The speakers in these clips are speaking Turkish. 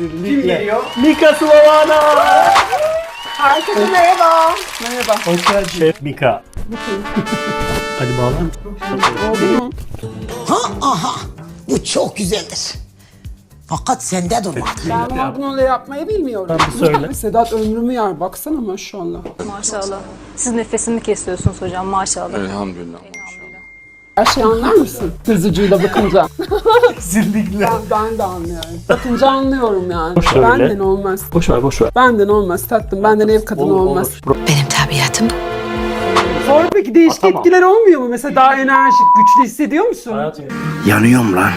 Kesinlikle. Kim geliyor? Mika Slovana. Herkese merhaba. Merhaba. Hoş geldin. Şef Mika. Hadi mu? Ha aha bu çok güzeldir. Fakat sende durmadı. Ben Magnolya yapmayı bilmiyorum. Tamam, söyle. Sedat ömrümü yer. Baksana maşallah. Maşallah. Siz nefesimi kesiyorsunuz hocam maşallah. Elhamdülillah. Her şeyi anlar mısın? Sızıcıyla bakınca. Kesinlikle. ben, ben de anlıyorum. Bakınca anlıyorum yani. Boş ver öyle. Benden olmaz. Boş ver boş ver. Benden olmaz tatlım. Benden ev kadını Olur, olmaz. olur. Benim tabiatım bu. Sonra peki değişik Atamam. etkiler olmuyor mu? Mesela daha enerjik, güçlü hissediyor musun? Hayatım. Yanıyorum lan.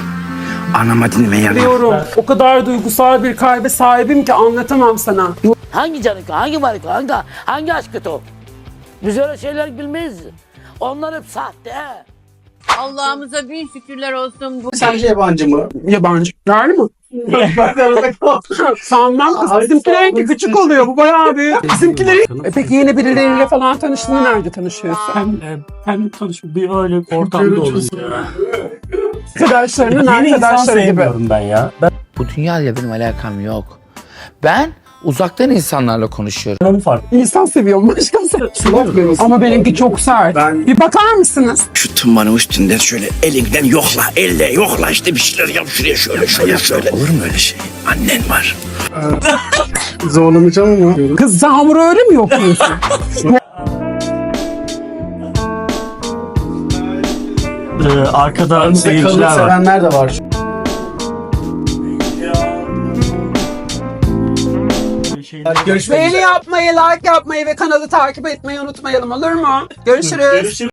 Anama dinleme yanıyorum. Biliyorum. O kadar duygusal bir kalbe sahibim ki anlatamam sana. Hangi canı, hangi varlık, hangi, hangi aşkı o? Biz öyle şeyler bilmeyiz. Onlar hep sahte. Allah'ımıza bin şükürler olsun. Bu Sence yabancı mı? Yabancı. Yerli mi? Sanmam kız. Bizimkilerinki küçük oluyor. Bu bayağı büyük. Bizimkileri... E peki yeni birileriyle falan tanıştığında nerede tanışıyorsun? Ben, e, ben tanış bir öyle ortamda ya. Arkadaşlarının arkadaşları gibi. ben ya. Ben Bu dünyayla benim alakam yok. Ben uzaktan insanlarla konuşuyorum. onun farklı. İnsan seviyorum başkası. Ama benimki çok sert. Ben- Bir bakar mısınız? Şu tımbanın üstünden şöyle elinden yokla, elle yokla işte bir şeyler yap şuraya şöyle şöyle şöyle. Olur mu öyle şey? Annen var. Zorlamayacağım ama. Kız hamuru öyle mi yapıyorsun? Ee, arkada Kalın seyirciler var. sevenler de var. Şeyler- Görüşmek üzere. Beğeni yapmayı, like yapmayı ve kanalı takip etmeyi unutmayalım olur mu? Görüşürüz. Görüşürüz.